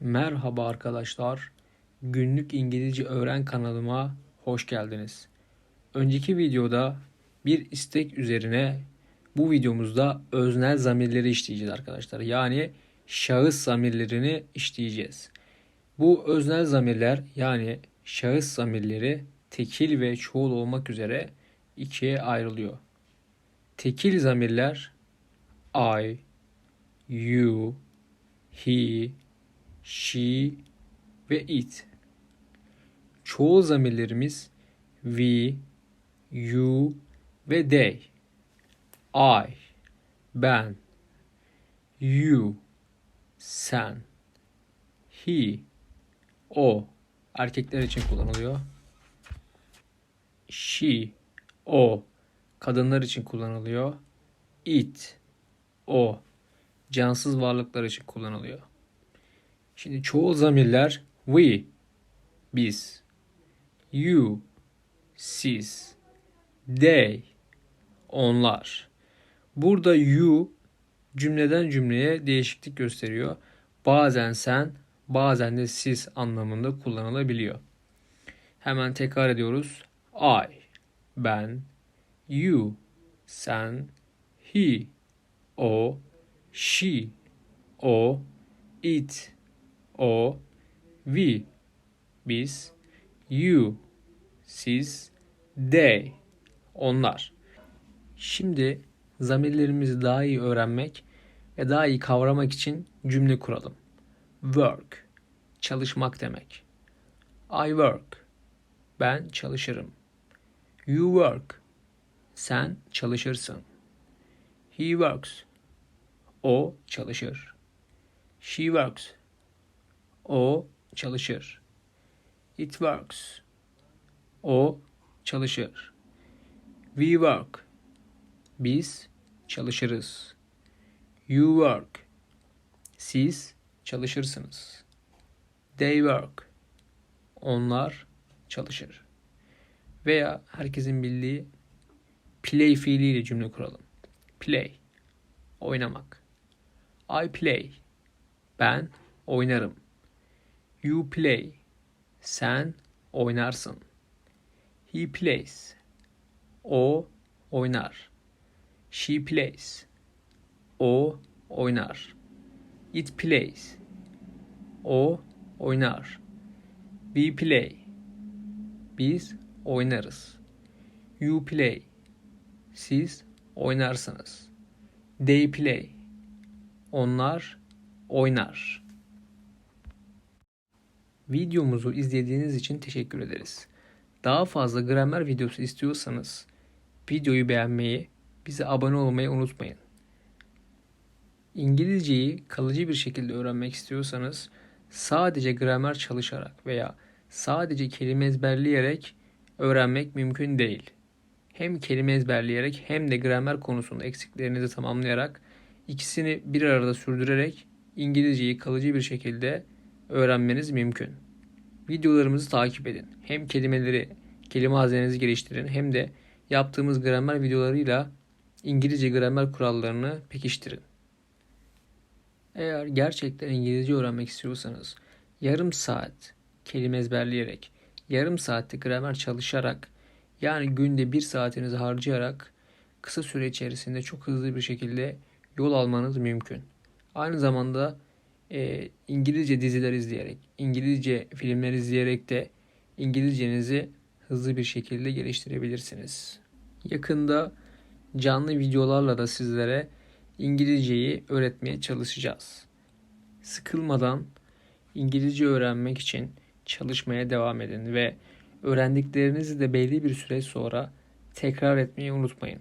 Merhaba arkadaşlar. Günlük İngilizce Öğren kanalıma hoş geldiniz. Önceki videoda bir istek üzerine bu videomuzda öznel zamirleri işleyeceğiz arkadaşlar. Yani şahıs zamirlerini işleyeceğiz. Bu öznel zamirler yani şahıs zamirleri tekil ve çoğul olmak üzere ikiye ayrılıyor. Tekil zamirler I, you, he, she ve it. Çoğul zamirlerimiz we, you ve they. I, ben, you, sen, he, o erkekler için kullanılıyor. She, o kadınlar için kullanılıyor. It, o cansız varlıklar için kullanılıyor. Şimdi çoğul zamirler we, biz, you, siz, they, onlar. Burada you cümleden cümleye değişiklik gösteriyor. Bazen sen, bazen de siz anlamında kullanılabiliyor. Hemen tekrar ediyoruz. I, ben, you, sen, he, o, she, o, it, o, we, biz, you, siz, they, onlar. Şimdi zamirlerimizi daha iyi öğrenmek ve daha iyi kavramak için cümle kuralım. Work, çalışmak demek. I work, ben çalışırım. You work, sen çalışırsın. He works, o çalışır. She works, o çalışır. It works. O çalışır. We work. Biz çalışırız. You work. Siz çalışırsınız. They work. Onlar çalışır. Veya herkesin bildiği play fiiliyle cümle kuralım. Play. Oynamak. I play. Ben oynarım. You play. Sen oynarsın. He plays. O oynar. She plays. O oynar. It plays. O oynar. We play. Biz oynarız. You play. Siz oynarsınız. They play. Onlar oynar. Videomuzu izlediğiniz için teşekkür ederiz. Daha fazla gramer videosu istiyorsanız videoyu beğenmeyi, bize abone olmayı unutmayın. İngilizceyi kalıcı bir şekilde öğrenmek istiyorsanız sadece gramer çalışarak veya sadece kelime ezberleyerek öğrenmek mümkün değil. Hem kelime ezberleyerek hem de gramer konusunda eksiklerinizi tamamlayarak ikisini bir arada sürdürerek İngilizceyi kalıcı bir şekilde öğrenmeniz mümkün. Videolarımızı takip edin. Hem kelimeleri, kelime hazinenizi geliştirin hem de yaptığımız gramer videolarıyla İngilizce gramer kurallarını pekiştirin. Eğer gerçekten İngilizce öğrenmek istiyorsanız yarım saat kelime ezberleyerek, yarım saatte gramer çalışarak yani günde bir saatinizi harcayarak kısa süre içerisinde çok hızlı bir şekilde yol almanız mümkün. Aynı zamanda e, İngilizce diziler izleyerek, İngilizce filmler izleyerek de İngilizcenizi hızlı bir şekilde geliştirebilirsiniz. Yakında canlı videolarla da sizlere İngilizceyi öğretmeye çalışacağız. Sıkılmadan İngilizce öğrenmek için çalışmaya devam edin ve öğrendiklerinizi de belli bir süre sonra tekrar etmeyi unutmayın.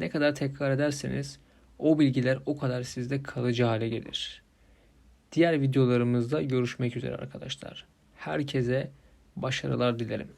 Ne kadar tekrar ederseniz o bilgiler o kadar sizde kalıcı hale gelir. Diğer videolarımızda görüşmek üzere arkadaşlar. Herkese başarılar dilerim.